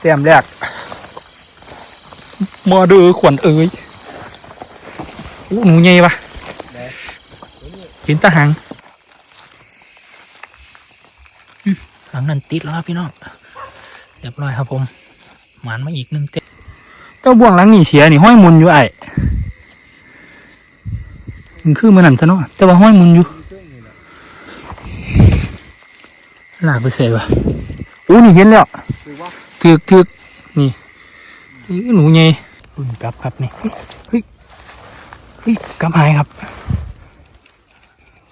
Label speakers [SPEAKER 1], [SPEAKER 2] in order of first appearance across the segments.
[SPEAKER 1] แต้มแรกมาดูขวัญเอ้ยอู้หนูใหญ่ปะเห็นตาหางอืมหลังนั้นติดแล้วครับพี่น้องเรียบร้อยครับผมหมานมาอีกหนึ่งเต้เจ้าบ่วงหลังนี่เสียนี่ห้อยมุนอยู่ไอ้มันคือมันนั่นซะเนาะแต่ว่าห้อยมุนอยู่ลากไปเสียวะอู้นี่เห็นแล้ว
[SPEAKER 2] คือว่า
[SPEAKER 1] ถือกถือกนี่นี่หนูไงรุ่นกลับครับนี่เฮ้ยเฮ้ยกลับหายครับ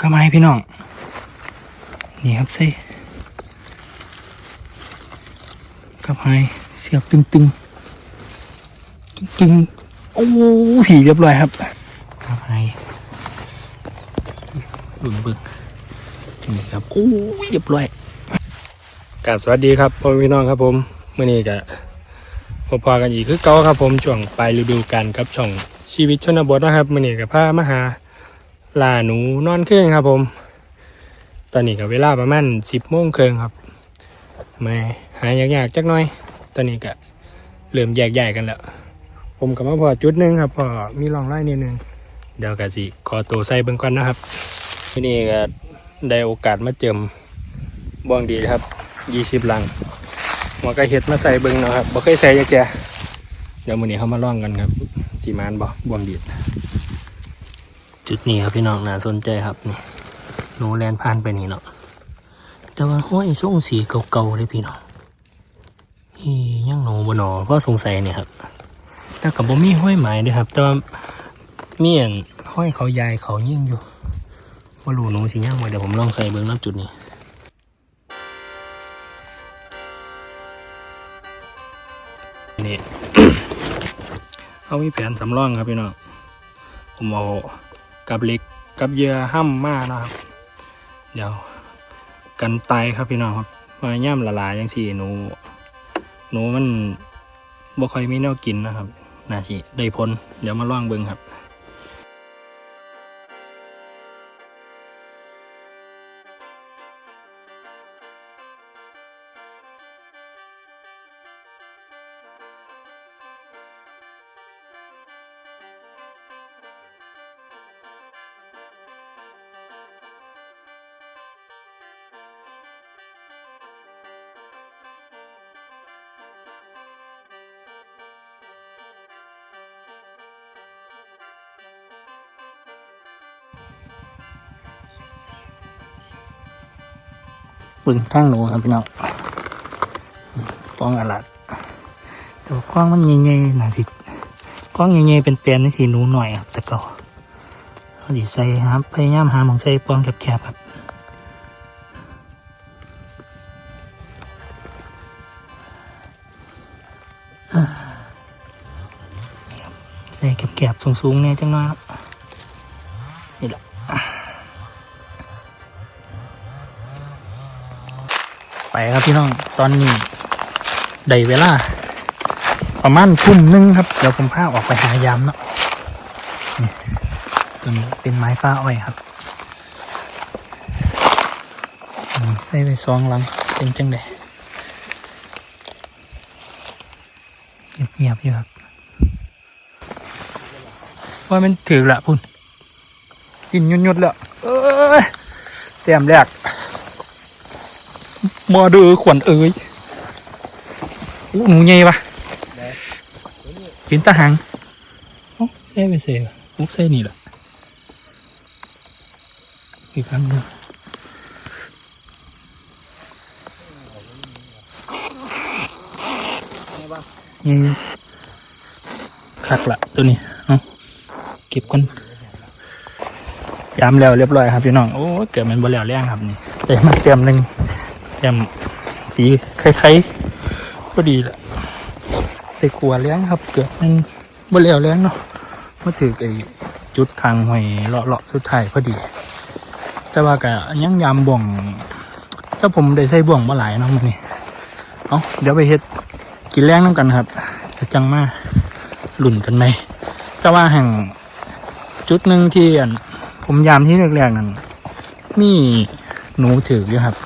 [SPEAKER 1] กลับหายพี่น้อง นี่ครับเซ่กลับหายเสียบตึงตึงตึงตึงโอ้ผีเรียบร้อยครับกลับหายบึงบึงนี่ครับโอ้ยเรียบร้อยกราบสวัสดีครับพ่อแม่พี่น้องครับผมเมื่อนี้ก็พบพอกันอีกคือเก่าครับผมช่วงปลายฤดูกาลครับช่องชีวิตชนบทนะครับมื่อนี้กับพามาหาลาหนูนอนเครื่องครับผม ตอนนี้กับเวลาประมาณสิบโมงเครึ่งครับมาหายากๆจักหน่อย ตอนนี้ก็เริ่มแยกย้ายกันแล้วผมกับมาพอจุดหนึงครับพอมีรองไล่นิดนึงเดี๋ยวกะสิขอตัวใส่เบิ่งก่อนนะครับมื่อนี้ก็ได้โอกาสมาเจิมบ้วงดีครับยี่สิบลัง หัวกระเห็ดมาใส่เบิ้งเนาะครับบ่เคยใส่ยาแกเดี๋ยวมื้อนี้เขามาล่องกันครับสีมานบ่บวงดีดจุดนี้ครับพี่น้องน่าสนใจครับนี่หนูแลนผ่านไปนี่เนาะแต่ว่าห้อยส่งสีเก่าๆเลยพี่น้องอียังหนูบ่หนอเพราะสงสัยเนี่ยครับแต่กับบ่มีห้อยหมายด้วยครับ แต่ว่ามีอันห้อยเขายายเขายิ่งอยู่ว่ารู้หนูสิย่างมาเดี๋ยวผมลองใส่เบิ้งนับจุดนี้ เอามีแผนสำรองครับพี่น้องผมเอากับเหล็กกับเหยื่อห้ำมานะครับ เดี๋ยวกันตายครับพี่น้องครับมาย่ำละลายยังสี่หนู หนูมันบ่ค่อยมีแนวกินนะครับน่าสิได้พ้นเดี๋ยวมาล่องเบิ่งครับ ปึงทั้งหนูครับพี่น้องกล้องอลัดแต่ว่ากล้องมันใหญ่ๆนะสิกล้องใหญ่ๆเป็นแปลนนี่สิหนูหน่อยครับแต่ก็เอาสิใส่ครับพยายามหาหมองใส่กล้องแคบๆครับครับใส่แคบๆสูงๆเนี่ยจังน้อยครับ ไปครับพี่น้องตอนนี้ได้เวลา ประมาณทุ่มหนึงครับเดี๋ยวผมพาออกไปหายามเนาะตัวนี้เป็นไม้ฟ้าอ้อยครับใส่ไปสองลังเป็นจังไดเงียบๆอยู่ครับว่ามันถือละพุ่นกินยุดๆแล้วเอ้ยเตรียมแรก มาดูขวัญเอ้ยอู้หนูใหญ่ปะเห็นตาหางโอ้แค่ไปเสียมุกใส่นี่แหละอีกครั้งหนึ่งอืมคักละตัวนี้เอาเก็บก่อนยามแล้วเรียบร้อยครับพี่น้อง โอ้เกิดมันบ่แล้วแรงครับนี่แต่มาเตรียมหนึ่ง แจ่มสีคล้ายๆก็ดีแหละใส่ขัวเลี้ยงครับ เกือบมันบ่เหลวเลี้ยงเนาะมาถือไอ้จุดคางหอยเลาะๆสุดท้ายพอดี แต่ว่าก็ยังยามบ่วงถ้าผมได้ใส่บ่วงมาหลายเนาะมันนี่เอาเดี๋ยวไปเฮ็ดกินแรงน้ำกันครับจะจังมาหลุ่นกันไหมแต่ว่าแห่งจุดหนึ่งที่อันผมยามที่แรกๆนั่นนี่หนูถืออยู่ครับ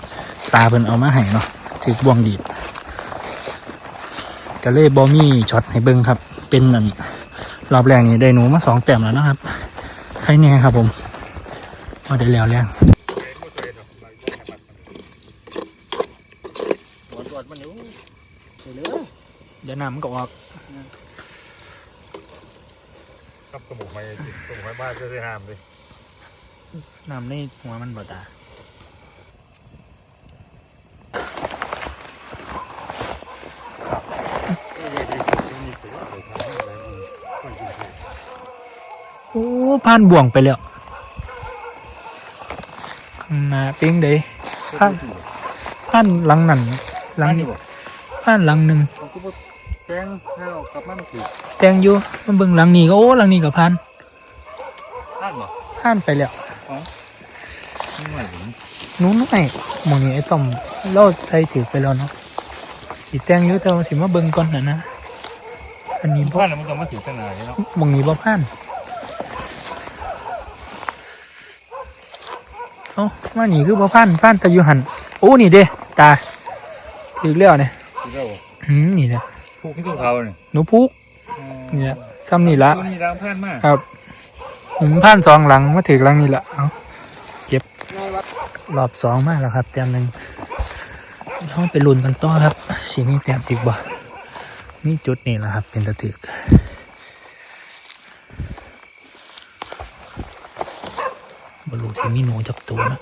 [SPEAKER 1] ตาเพิ่นเอามาให้เนาะถือบ่วงดีดก็เลยบอมี่ช็อตให้เบิ้งครับ เป็นอันรอบแรกนี่ได้หนูมาสองแต้มแล้วนะครับใครเนี่ยครับผมพอได้แล้วแรง
[SPEAKER 2] ตรวจตรวจมันอยู่เหลือ
[SPEAKER 1] เดี๋ยวน้ำมันก็ออก
[SPEAKER 3] ครับสมุกไม่สมุกไม่บ้านจะได้ห้ามเลย
[SPEAKER 1] น้ำในหัวมันบ่ตา โอ้ผ่านบ่วงไปแล้วนาเป้งเด้ผ่านผ่านหลังนั่นหลังนี้ผ่านหลังหนึ่ง
[SPEAKER 3] ผมก็บ่แจ้งให้เรากลับมันถือ
[SPEAKER 1] แตงอยู่มันเบิ่งหลังนี้ก็โอ้หลังนี้ก็ผ่าน
[SPEAKER 3] ท่านบ่
[SPEAKER 1] ผ่านไปแล้ว
[SPEAKER 3] ไม่ไหวหรือ
[SPEAKER 1] หนู้นไอ้หมองนี้ไอ้ต้อมเล่าใจถือไปแล้วเนาะสีแตงอยู่แต่ว่าสิมาเบิ่งก่อนนะนะอันนี้บ่
[SPEAKER 3] ท่านแล้วมันต้องมาถือตั้งนานเนาะ
[SPEAKER 1] หมองนี้บ่ผ่าน อ้าว่านี่คือบ่ผ่านผ่านแต่อยู่หันโอ้นี่เด้ตาถือแล้วเนี่ย
[SPEAKER 3] ที่เรา
[SPEAKER 1] หืมนี่แหละ
[SPEAKER 3] ผูกที่ตัวเขาเนี่ย
[SPEAKER 1] หนูพุกนี่แหละซ้ำนี่ละ
[SPEAKER 3] ตัวนี้รางผ่านมาก
[SPEAKER 1] ครับหืมผ่านสองหลังมาถือหลังนี่ละเอาเก็บรอบสองมากแล้วครับแต้มหนึ่งต้องไปลุ้นกันต่อครับสีมีแต้มอีกบ่มีจุดนี่แหละครับ เป็นตะตึ กบรูสิมีหนูจับตัวนะ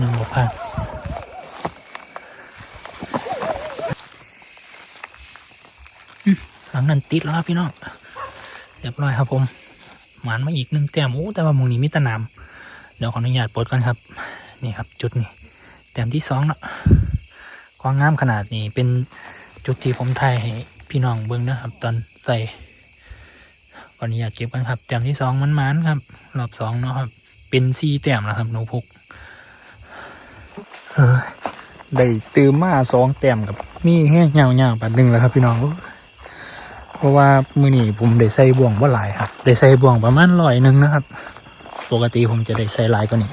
[SPEAKER 1] ยังบ่ผ่านหลังนั้นติดแล้วครับพี่น้องเรียบร้อยครับผม หมานมาอีกหนึ่งแต้มโอ้แต่ว่ามองนี้มีตะนำเดี๋ยวขออนุญาตปลดก่อนครับ นี่ครับ จุดนี้แต้มที่สองแล้วความงามขนาดนี้เป็นจุดที่ผมถ่ายให้พี่น้องเบิ้งนะครับ ตอน ใส่ขออนุญาตเก็บกันครับแต้มที่สองมันมานครับรอบสองเนาะครับเป็นสี่แต้มแล้วครับหนูพกเออได้ตืมมาสองแต้มกับมีแห้งเงาเงาๆปัดหนึ่งแล้วครับพี่น้องเพราะว่ามือนี้ผมได้ใส่บ่วงว่าหลายครับได้ใส่บ่วงประมาณร้อยหนึ่งนะครับ ปกติผมจะได้ใส่หลายกว่านี้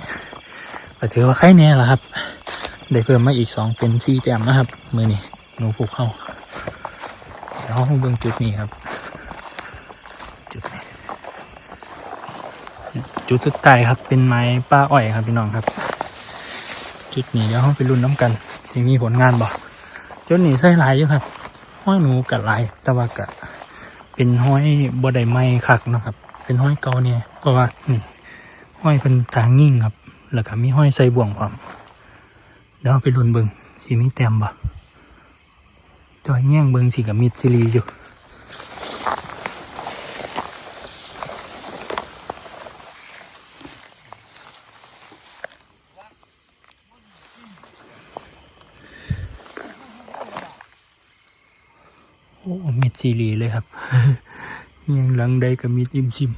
[SPEAKER 1] ก็ถือว่าใครแน่ละครับ ได้เพิ่มมาอีกสองเป็นสี่แต้มนะครับ มือนี้หนูผูกเข้าแล้วเบิ่งจุดนี้ครับ จุดนี้ จุดสุดท้ายครับ เป็นไม้ป้าอ้อยครับพี่น้องครับ จุดนี้เดี๋ยวเราไปรุ่นน้ำกันสิมีผลงานบ่จุดนี้ใส่หลายอยู่ครับห้อยหนูกัดหลายแต่ว่ากัดเป็นห้อยบไดไม้คักนะครับ เป็นห้อยเก่าเนี่ยเพราะว่านี่ห้อยเป็นทางยิ่งครับ แล้วก็มีห้อยใส่บ่วงพร้อมเดี๋ยวเราไปลุ้นเบิงสีมีแต้มบ่จอยแง่งเบิงสีกับมิดซิลีอยู่ โอ้มิดซิลีเลยครับเงียงหลังใดกับมิดอิมซิม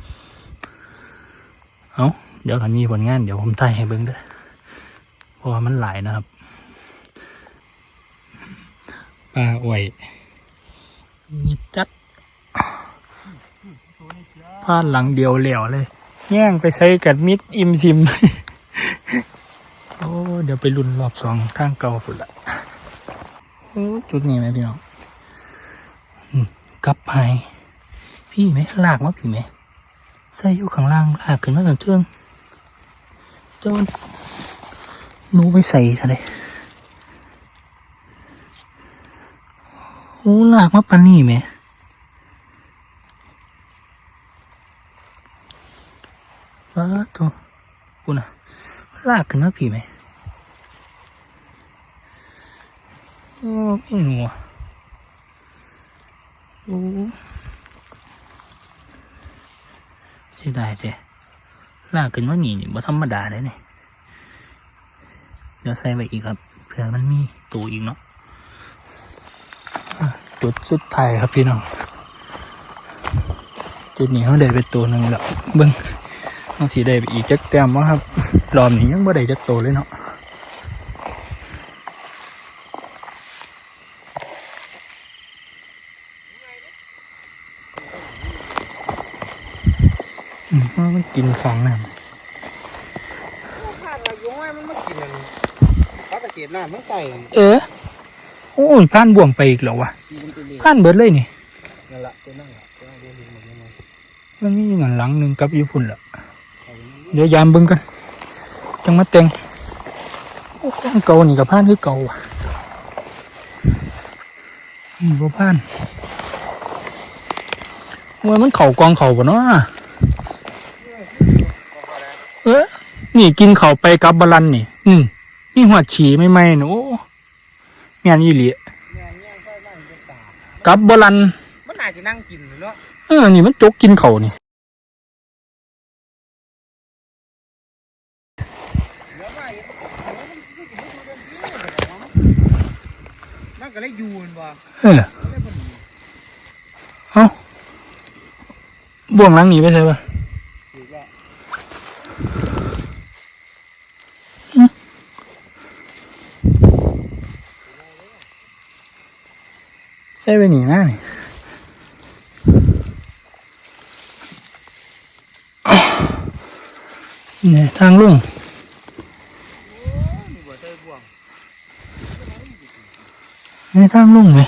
[SPEAKER 1] เอาเดี๋ยวคันมีผลงาน เดี๋ยวผมถ่ายให้เบิ้งด้อเพราะว่ามันหลายนะครับปลาอ่อยมีจัดพลาดหลังเดียวเหลวเลย แย่งไปใช้กับมิดอิมซิม โอ้ เดี๋ยวไปลุนรอบสองทางเก่าพุ่นละจุดนี้ไหมพี่น้อง กลับไปพี่ไหมลากมาพี่ไหมใส่อยู่ข้างล่างลากขึ้นมาถึงเทืองจนหนูไปใส่ซะเลยโอ้ลากมาปันนี่ไหมว้าตัวกูนะลากขึ้นมาผีไหมโอ้พี่หนูอะโอ้ เสียดายแต่ ลากขึ้นมาหนีนี่บ่ธรรมดาเลยเนี่ยเดี๋ยวใส่ไปอีกครับ เผื่อมันมีตัวอีกเนาะจุดสุดท้ายครับพี่น้อง จุดนี้เขาได้ไปตัวหนึ่งแล้วเบิ้งต้องสีได้ไปอีกจักแต้มวะครับรอบนี้ยังบ่ได้จักตัวเลยเนาะ มมันกินฟองน้ำ
[SPEAKER 2] ผ่านมาอยู่ไงมันมากินอันเกตน้ำมันไก่
[SPEAKER 1] เออ โอ้ยผ่านบ่วงไปอีกแล้ววะ
[SPEAKER 2] มันเป็น
[SPEAKER 1] ผ่านเบิดเลยนี่
[SPEAKER 2] นั่นละตัวนั่นละตัวนั่นเรียนหมดยังไง
[SPEAKER 1] มันมีเงินหลังหนึ่งกับญี่ปุ่นละเดี๋ยวยามเบิ่งกันจังมาแต่งโอ้ของเก่านี่กับผ่านคือเก่าว่ะนี่บ่ผ่านว่ามันเข่ากองเข่าบ่เนาะเออ นี่กินเข่าไปกับบาลันนี่ อืมนี่หัวฉี่ไม่ไหมๆนะโอ้แม่นอีหลี
[SPEAKER 2] แม่งแย่งไฟบ้านจะตา
[SPEAKER 1] กับบาลัน
[SPEAKER 2] มันน่าจะนั่งกินเนาะ
[SPEAKER 1] เออ นี่มันจกกินเขานี่
[SPEAKER 2] แล้วว่ามันก็เลยยูนว่ะ
[SPEAKER 1] เออเอาบ่วงหลังหนีไปใช่ปะ
[SPEAKER 2] ถูกแล้ว
[SPEAKER 1] ใช่ไปหนีหน้านี่เนี่ยทางลุ่ง
[SPEAKER 2] เนี่
[SPEAKER 1] ยทางลุ่งไหม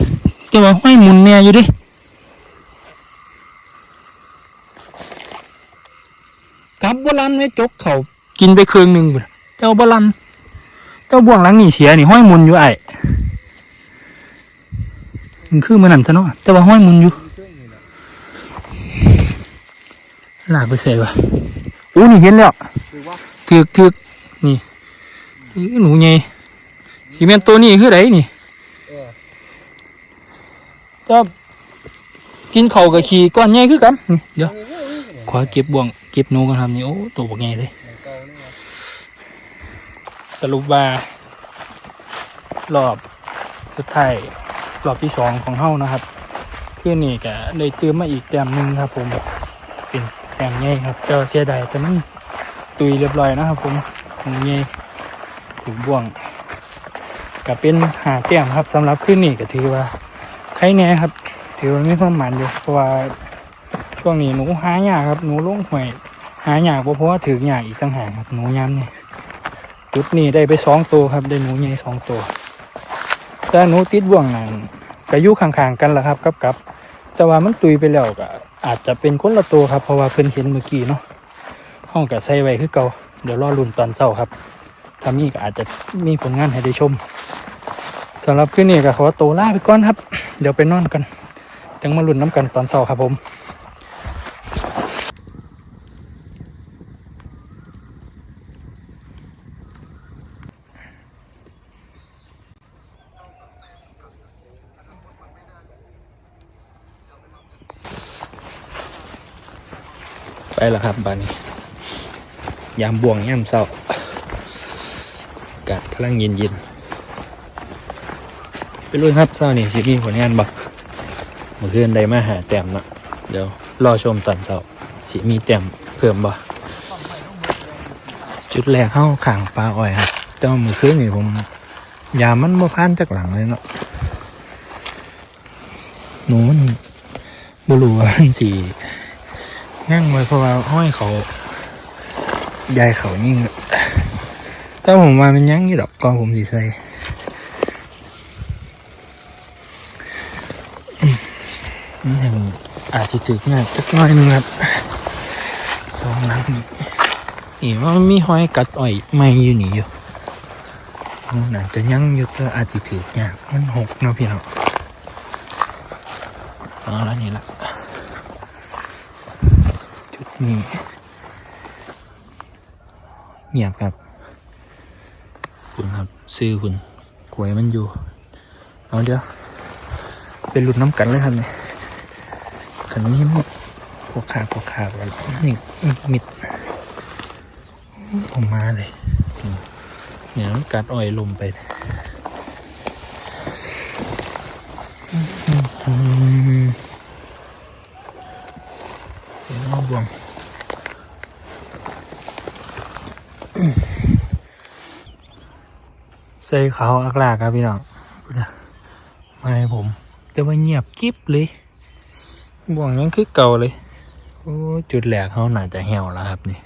[SPEAKER 1] จะว่าห้อยหมุนเนี่ยอยู่ดิกลับบลันไว้จกเขากินไปเครืองหนึ่งเจ้าบลันเจ้าบ่วงหลังนี่เสียนี่ห้อยหมุนอยู่ไอ้ มันคือมันนั่นซะเนาะแต่ว่าห้อยมุนอยู่
[SPEAKER 2] หลา
[SPEAKER 1] กไปใส่วะอู้นี่เห็นแล้ว
[SPEAKER 2] คือว่า
[SPEAKER 1] ถือกถือกนี่หนูไงสีเมนตัวนี้คือไรนี่ก็กินเข่ากับขี่ก้อนใหญ่คือกันนี่เดี๋ยวขวาเก็บบ่วงเก็บนูกันครับนี่โอ้ตัวบักใหญ่เลยสรุปว่ารอบสุดท้าย รอบที่สองของเฮานะครับคือนี่ก็เลยเติมมาอีกแต้มหนึ่งครับผมเป็นแต้มใหญ่ครับเจ้าเสียดายแต่มันตุยเรียบร้อยนะครับ ผมหนูใหญ่ถึงบ่วงก็เป็นหาแต้มครับสำหรับคืนนี้ก็ถือว่าใครแน่ครับ ถือว่ามีความหมายอยู่เพราะว่าช่วงนี้หนูหายาครับหนูลงหวยหายากบ่เพราะว่าถือยาอีกต่างหากครับหนูยามนี่จุดนี้ได้ไปสองตัวครับได้หนูใหญ่สองตัว แต่หนูติดบ่วงนั่นก็อยู่ข้างๆกันแหละครับกับกับแต่ว่ามันตุยไปแล้วก็อาจจะเป็นคนละตัวครับ เพราะว่าเพิ่นเห็นเมื่อกี้เนาะห้องก็ใส่ไว้คือเก่าเดี๋ยวรอรุ่นตอนเช้าครับถ้ามีก็อาจจะมีผลงานให้ได้ชมสำหรับคืนนี้ก็ขอตัวลาไปก่อนครับ เดี๋ยวไปนอนกัน จังมาลุ้นน้ำกันตอนเช้าครับผม ไปแล้วครับบ้านนี้ยามบ่วงยามเศร้าอากาศกำลังเย็นเย็นไปลุยครับเศร้านี่สิมีผลงานบักเมื่อคืนได้มาหาแต้มเนาะเดี๋ยวรอชมตอนเช้าสิมีแต้มเพิ่มบ่จุดแรกเข้าข่างปลาอ้อยครับแต่ว่าเมื่อคืนนี่ผมยามมันบ่พานจากหลังเลยเนาะหนูมันบ่รู้ว่ามันสิ ย่างไว้เพราะว่าห้อยเขายายเขายิ่งแต่ผมมาเป็นย่างยู่ดอกกองผมสีใส่อืมนี่งอาจจะจึกงานสักน้อยนึงครับสองนัดนี่นี่ว่ามันมีห้อยกัดอ่อยไม่อยู่นี่อยู่มันอาจจะยังอยู่แต่อาจจะถืองานมันหกเนาะพี่น้องเอาแล้วนี่ละ นี้เงียบครับคุณครับซื้อคุณกล้วยมันอยู่ เอาเดี๋ยวเป็นรุ่นน้ำกันเลยครับเนี่ยขันนี้มันพวกขาพวกขาไว้นี่มิดผมมาเลยอืมเนี่ยมันกัดอ้อยลมไปอืมอืมเดี๋ยวเอาบ่วง ใส่ขาวอักลากครับพี่น้องมาให้ผม แต่ว่าเงียบกิ๊บเลยบ่วงยังคือเก่าเลยโอ้จุดแหลกเขาน่าจะเหี่ยวแล้วครับนี่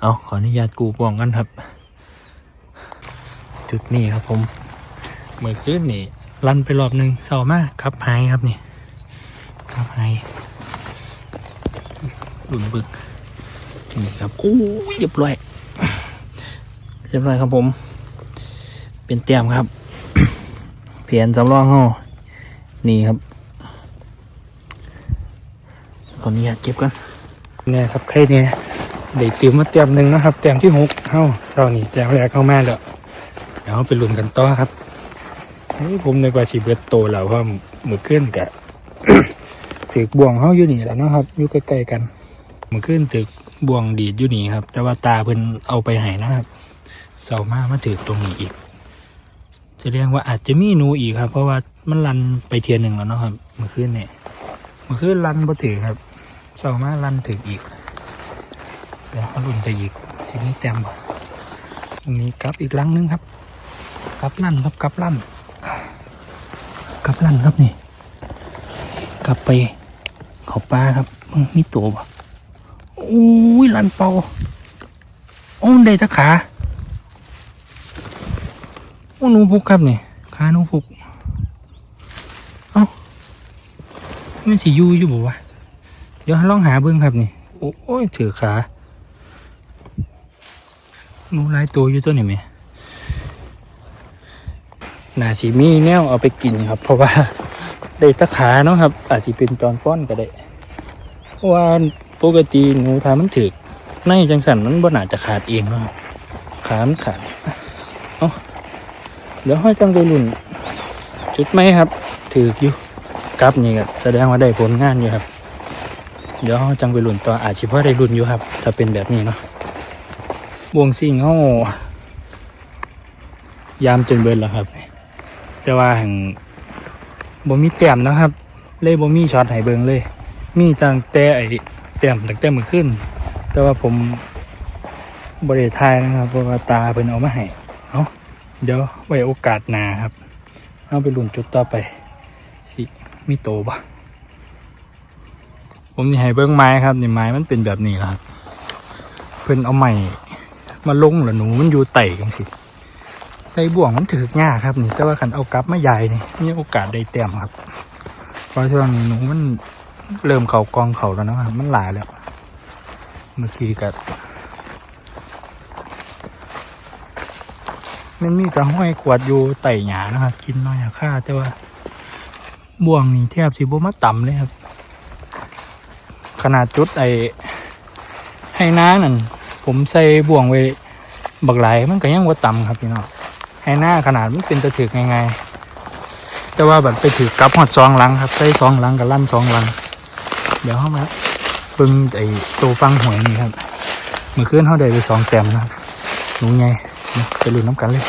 [SPEAKER 1] เอาขออนุญาตกูบ่วงกันครับ จุดนี้ครับผมเมื่อคืนนี่ลันไปรอบหนึ่งเศร้ามากครับหายครับนี่ครับหายหลุนบึกนี่ครับกู้ยเรียบร้อยเรียบร้อยครับผม เป็นเตียมครับ เพียนสำรองห้อนี่ครับขออนุญาตเก็บกันเนี่ยครับใครเนี่ยได้ติวมาเตียมหนึ่งนะครับ เตียมที่หกเข้าเศร้านี่เตียมแรกเข้ามาแล้วเดี๋ยวเราไปลุ้นกันต่อครับนี่ผมในกว่าสีเบิดโตแล้วเพราะมือขึ้นกับถือบ่วงเขาอยู่นี่แล้วนะครับอยู่ใกล้ๆกันมือขึ้นถือบ่วงดีดอยู่นี่ครับ แต่ว่าตาเพิ่นเอาไปให้นะครับเศร้ามามาถือตรงนี้อีก แสดงว่าอาจจะมีหนูอีกครับ เพราะว่ามันรันไปเทียนหนึ่งแล้วเนาะครับเมื่อคืนเนี่ยเมื่อคืนรันบ่ถือครับสองมารันถืออีกเดี๋ยวเขาลุ่นไปอีกสิ่งนี้เต็มบ่ตรงนี้กลับอีกลังนึงครับกลับลั่นครับกลับลั่นกลับลั่นครับนี่ กลับไปเขาปลาครับมีตัวบ่โอ้ยลันเป่าโอ้ได้ตะขา อ้หนูพุกครับเนี่ยขาหนูพุกเอ้ามันสิอยูอยู่บ่วะเดี๋ยวลองหาเบิ้องครับนี่โอ้โอ้ยถือขาหนูหลายตัวอยู่ตัวนี่ไหมน่าสิมีแนวเอาไปกินครับ เพราะว่าได้ตะขาเนาะครับ อาจจะเป็นจอนฟ้อนก็ได้เพราะว่าปกติหนูทามันถือในจังสันมันบ่น่าจะขาดเองเนาะขามันขาด เดี๋ยวห้อยจังไปลุ่น จุดไหมครับ ถืออยู่กลับนี่ก็แสดงว่าได้ผลงานอยู่ครับ เดี๋ยวห้อยจังไปลุ่นต่ออาจจะพอได้ลุ่นอยู่ครับ ถ้าเป็นแบบนี้เนาะวงซิ่งเขายามจนเบิดแล้วครับ แต่ว่าแห่งบ่มีแต้มนะครับ เลยบ่มีช็อตให้เบิงเลย มีตั้งแต่ไอ้แต้มตั้งแต่มือขึ้น แต่ว่าผมบริทายนะครับเพราะว่าตาเพิ่นเอามาให้เนาะ เดี๋ยวไว้โอกาสหน้าครับ เอาไปลุ่นจุดต่อไป สิมีโตปะผมนี่ให้เบิ้งไม้ครับนี่ไม้มันเป็นแบบนี้ครับ เพิ่นเอาใหม่มาลงแล้วหนูมันอยู่ไต่กันสิใส่บ่วงมันถือกง่าครับนี่ แต่ว่าขันเอากลับมาใหญ่นี่มีโอกาสได้เต็มครับเพราะช่วงนี้หนูมันเริ่มเข่ากองเข่าแล้วนะครับมันหลายแล้วเมื่อกี้กับ มันมีกระห้อยขวดอยู่ไต่หยานะครับกินน้อยค่าแต่ว่าบ่วงนี่แทบสิบ่มาต่ำเลยครับ ขนาดจุดไอ้ให้น้านั่นผมใส่บ่วงไว้บักไหลมันก็ยังว่าต่ำครับพี่น้องให้หน้าขนาดมันเป็นตะถือกไงๆแต่ว่าแบบไปถือกลับหอดสองหลังครับใส่สองหลังกับลั่นสองหลัง เดี๋ยวเข้ามาเบิ่งไอตัวฟังหวยนี่ครับเมื่อคืนเขาได้ไปสองแต้มนะครับหนูไง ไปลุ้นน้ำกันเลย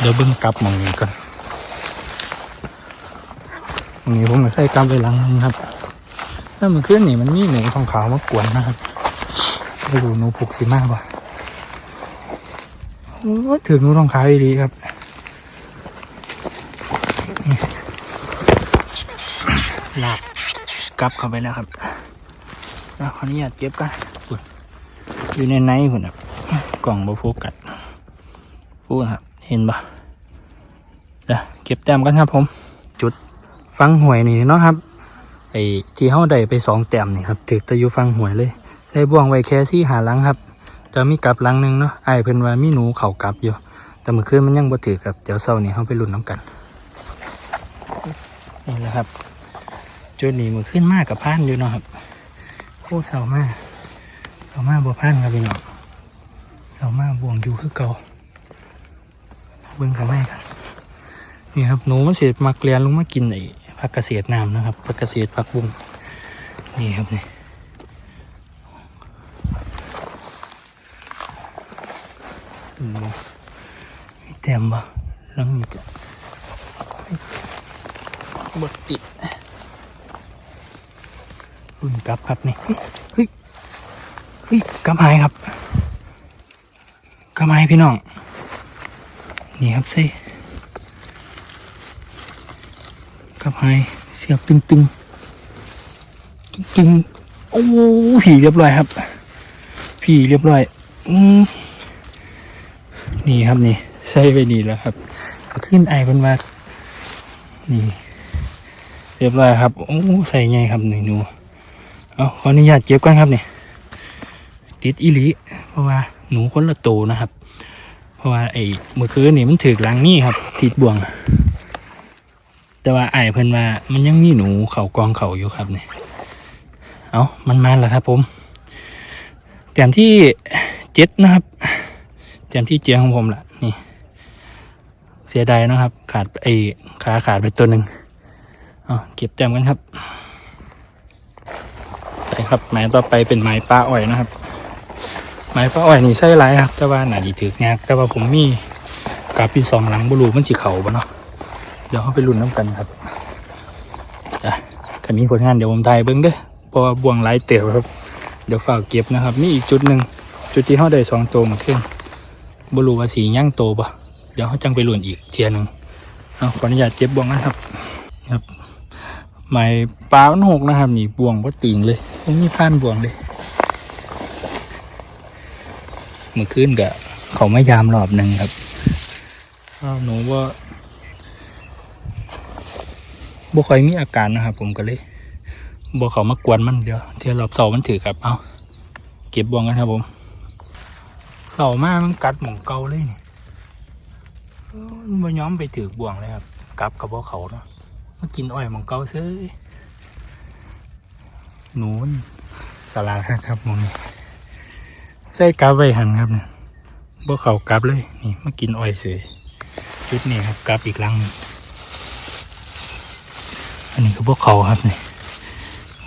[SPEAKER 1] เดี๋ยวเบิ้งกลับมองนี้ก่อนมองนี้ผมมาใส่กลับไปหลังนึงครับ ถ้ามันขึ้นนี่มันมีหนูทองขาวมากวนนะครับไม่รู้หนูผูกสีมากป่ถือหนูทองขาวดีครับลากกลับเข้าไปแล้วครับแล้วขออนุญาตเก็บกันอยู่ในไนท์คุณครับกล่องบโฟกัส พูดครับ เห็นปะเดี๋ยวเก็บแต้มกันครับผม จุดฟังหวยนี่เนาะครับไอ้ที่เฮาได้ไปสองแต้มนี่ครับถึกแตะอยู่ฟังหวยเลย ใส่บ่วงไว้แค่ซี่หาหลังครับ จะมีกลับหลังหนึงเนาะไอ้เพิ่นว่ามีหนูเข่ากลับอยู่ แต่เมื่อคืนมันยังบ่ถือครับเดี๋ยวเช้านี้เฮาไปลุ้นน้ำกันนี่แหละครับจุดนี้มือขึ้นมากกับพานอยู่เนาะครับโอ้เศร้ามากเศร้ามากบ่พานครับพี่น้องเสามากบ่วงอยู่คือเก่า เบิ่งกับแม่กันนี่ครับหนูมันเสียมักเรียนลงมากินไอ้ผักเกษตรน้ำนะครับผักเกษตรผักบุ้งนี่ครับนี่อืมมีแต้มบ่แลังนี้จะบดติดรุ่นกลับครับนี่เฮ้ยเฮ้ยกลับหายครับก็มาให้พี่น้อง นี่ครับสิกับไฮเสียบตึงตึงตึงๆโอ้ผีเรียบร้อยครับผีเรียบร้อยอืมนี่ครับนี่ใส่ไปนี่แล้วครับขึ้นไอเป็นว่านี่ เรียบร้อยครับโอ้ใส่ไงครับหนูหนูเอาขออนุญาตเก็บก่อนครับเนี่ยติดอีหลีเพราะว่าหนูคนละโตนะครับ ราะว่าไอ้เมื่อคืนนี่มันถือหลังนี่ครับติดบ่วง แต่ว่าไอ้เพิ่นว่ามันยังมีหนูเข่ากองเข่าอยู่ครับเนี่ยเอามันมาแล้วครับผมแต้มที่เจ็ดนะครับแต้มที่เจ็ดของผมละนี่ เสียดายนะครับ ขาดไอ้ขาขาดไปตัวหนึ่งเอาเก็บแต้มกันครับใช่ครับ หมายต่อไปเป็นไม้ปลาอ้อยนะครับ ไม้ปลาอ้อยนี่ใช่ไรครับ แต่ว่าหนาดีถือยากแต่ว่าผมมีกาปีสองหลังบุรูมันสีเขาปะเนาะเดี๋ยวเขาไปลุ้นน้ำกันครับอะคันนี้ผลงานเดี๋ยวผมถ่ายเบิ้งเด้อเพราะว่าบ่วงหลายเต๋วครับ เดี๋ยวฝากเก็บนะครับมีอีกจุดหนึ่งจุดที่เขาได้สองตัวมาขึ้นบรูว่าสีย่างโตปะเดี๋ยวเขาจังไปลุ้นอีกเทียหนึ่งเอาขออนุญาตเจ็บบ่วงนะครับครับหมายปลามันหกนะครับนี่บ่วงก็ติงเลยไม่มีผ่านบ่วงเลย เมื่อคืนกะเขาไม่ยามรอบหนึ่งครับอ้าวหนูว่าบ่ค่อยมีอาการนะครับผมก็เลยบ่เขามากวนมันเดี๋ยวเที่ยวรอบเสามันถือครับเอาเก็บบ่วงกันครับผมเสามามันกัดหมองเกาเลยนี่เอ้ามันย้อมไปถือบ่วงเลยครับกลับกับบ่เขาเนาะมากินอ้อยหมองเกาเซ้ยหนูนสลาดครับมองนี้ ใส่กลับไว้หันครับเนี่ยบ่เขากลับเลยนี่มากินอ้อยเสยชุดนี้ครับกลับอีกลังหนึ่งอันนี้ก็บ่เข่าครับนี่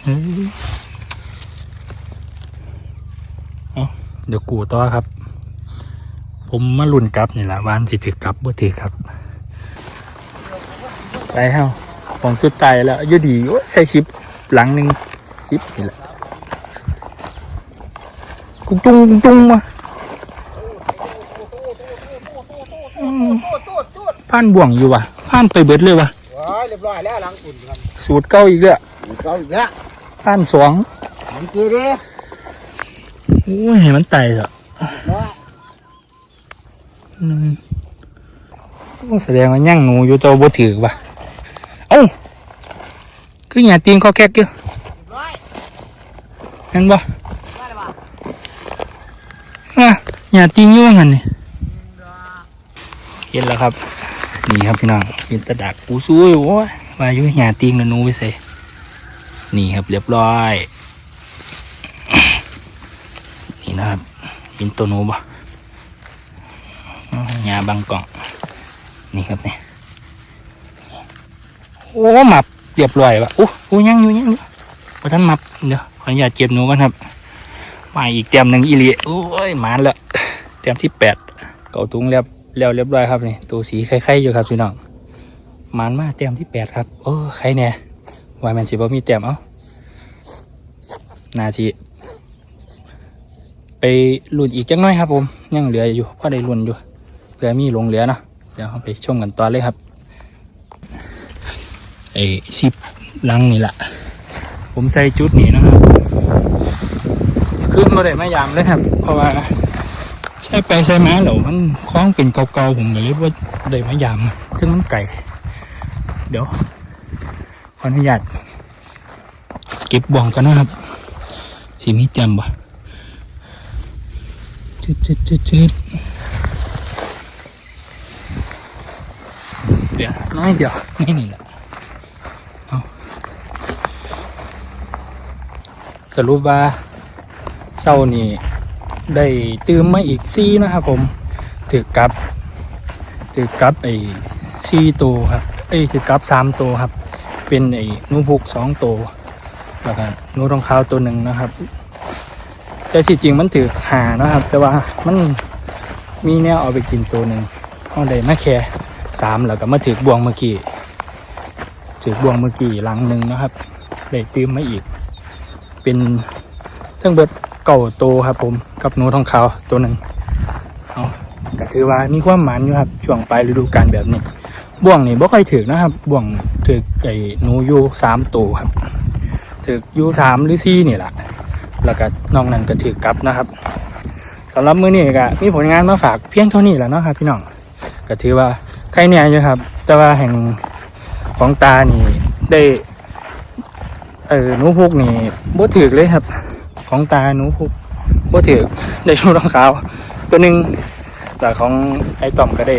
[SPEAKER 1] เอ้ยเอาเดี๋ยวกูต่อครับ ผมมาลุ่นกลับนี่แหละวานสิถือกลับบ่ถือครับไปเฮาของสุดตายแล้วยูดีโอ้ใส่ชิปหลังหนึ่งชิปนี่แหละ กุ้งจุ้งกุ้งจุ้งมาอืมผ่านบ่วงอยู่วะผ่านไปเบิดเลยวะ
[SPEAKER 2] ว้ายเรียบร้อยแล้วหลังอุ่นครับ
[SPEAKER 1] สูตรเก้าอีกแล้ว
[SPEAKER 2] เก้าอีกแล้ว
[SPEAKER 1] ผ่านสอง
[SPEAKER 2] มันกี่ดิ
[SPEAKER 1] โอ้ยให้มันตายเถอะ
[SPEAKER 2] ร้อย
[SPEAKER 1] อืมโอ้แสดงว่าย่างหนูอยู่ตัวบ่ถือว่ะเอ้าคือหยาตีนข้อแคกอยู่
[SPEAKER 2] ร้อย
[SPEAKER 1] เห็นบ่
[SPEAKER 2] ว่าอะไรวะ
[SPEAKER 1] อะ หยาตีนอยู่ว่างั้นนี่เห็นแล้วครับ นี่ครับพี่น้องเห็นตะดักกูสู้อยู่โอ้ยมาอยู่หยาติงแล้วนูไปใส่นี่ครับเรียบร้อย นี่นะครับเห็นตัวนูปะหยาบังกล่อง นี่ครับเนี่ยโอ้หมับเรียบร้อยวะอู้อู้ยังอยู่ยังอยู่พอท่านหมับเดี๋ยวขออนุญาตเจ็บนูกันครับ มาอีกเต็มหนึ่งอีหลีโอ้ยหมานแล้วเต็มที่แปดเก่าตุ้งแล้วแล้วเรียบร้อยครับนี่ตัวสีไข่ๆอยู่ครับพี่น้องมันมาเต็มที่แปดครับโอ้ใครเนี่ยวายแมนสิบ่มีเต็มเอ้านาทีไปลุนอีกจังน้อยครับผมยังเหลืออยู่พอได้ลุนอยู่เผื่อมีหลงเหลือนะเดี๋ยวไปชมกันต่อเลยครับไอ้สิบลังนี่แหละผมใส่จุดนี้นะครับ ขึ้นมาได้ไม่ยามเลยครับ เพราะว่าใช่ไปใช่ไหมเหรอมันคล้องเป็นเก่าๆผมเลยว่าได้มายามซึ่งมันไก่ เดี๋ยวขออนุญาตเก็บบ่วงกันนะครับสีมีเต็มบ่จืดจืดจืดจืดเดี๋ยวน้อยเดี๋ยวนี่นี่แหละเอาสรุปว่า ร้านี่ได้ตื่มมาอีกซี่นะครับผมถือกับถือกับไอ้ซี่ตัวครับเอ้ถือกับสามตัวครับ เป็นไอ้หนูพุกสองตัวแล้วก็นูรองเท้าตัวหนึ่งนะครับ แต่ที่จริงมันถือหานะครับ แต่ว่ามันมีแนวเอาไปกินตัวหนึ่งเอาได้มาแค่สามแล้วก็มาถือบวงเมื่อกี้ถือบวงเมื่อกี้หลังหนึ่งนะครับได้ตื่มมาอีก เป็นเทั้งเบิด เก่าโตครับ ผมกับหนูทองขาวตัวหนึ่งเอาก็ถือว่ามีความหมานอยู่ครับ ช่วงปลายฤดูกาลแบบนี้ บ่วงนี่บ่ค่อยถือนะครับ บ่วงถือไอ้หนูอยู่สามตัวครับถืออยู่สามหรือสี่นี่แหละแล้วก็น้อกนั้นก็ถือกลับนะครับสำหรับมื้อนี้ก็มีผลงานมาฝากเพียงเท่านี้แหละเนาะครับ พี่น้องก็ถือว่าใครเนี่ยอยู่ครับ แต่ว่าแห่งของตานี่ได้ เออหนูพุกนี่บ่ถือเลยครับ ของตาหนูพุกบ่ถือได้ชูรองขาตัวหนึ่งแต่ของไอ้ต่อมก็ได้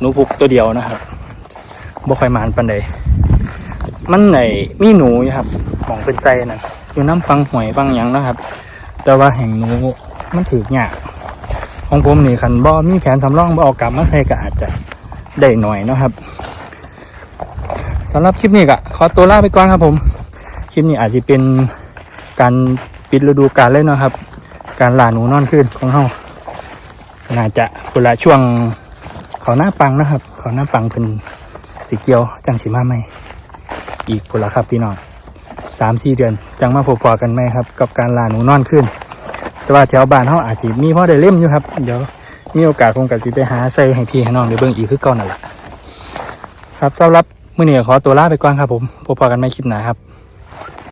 [SPEAKER 1] หนูพุกตัวเดียวนะครับบ่ค่อยมานปันใดมันไหนมีหนูอยู่ครับมองเป็นไซน่ะอยู่น้ำฟังหวยฟังยังนะครับ แต่ว่าแห่งหนูมันถือยาของผมนี่คันบ่มีแผนสำรองบ่เอากลับมาใส่ก็อาจจะได้หน่อยนะครับสำหรับคลิปนี้ก็ขอตัวลาไปก่อนครับผม คลิปนี้อาจจะเป็นการ ปิดฤดูกาลเลยเนาะครับ การล่าหนูนอนขึ้นของเฮาน่าจะเวลาช่วงเขาหน้าปังนะครับ เขาหน้าปังเป็นสีเกียวจังสีมาใหม่อีกคนละครับพี่น้องสามสี่เดือน จังมาพบๆกันไหมครับ กับการล่าหนูนอนขึ้น แต่ว่าแถวบ้านเขาอาจจะมีพ่อได้เล่มอยู่ครับ เดี๋ยวมีโอกาสคงกับสิไปหาใส่ให้พี่ให้น้องเดี๋ยวเบิ่งอีกคือเก่านั่นแหละครับสำหรับมื้อนี้ขอตัวลาไปก่อนครับผมพบกันใหม่คลิปหน้าครับ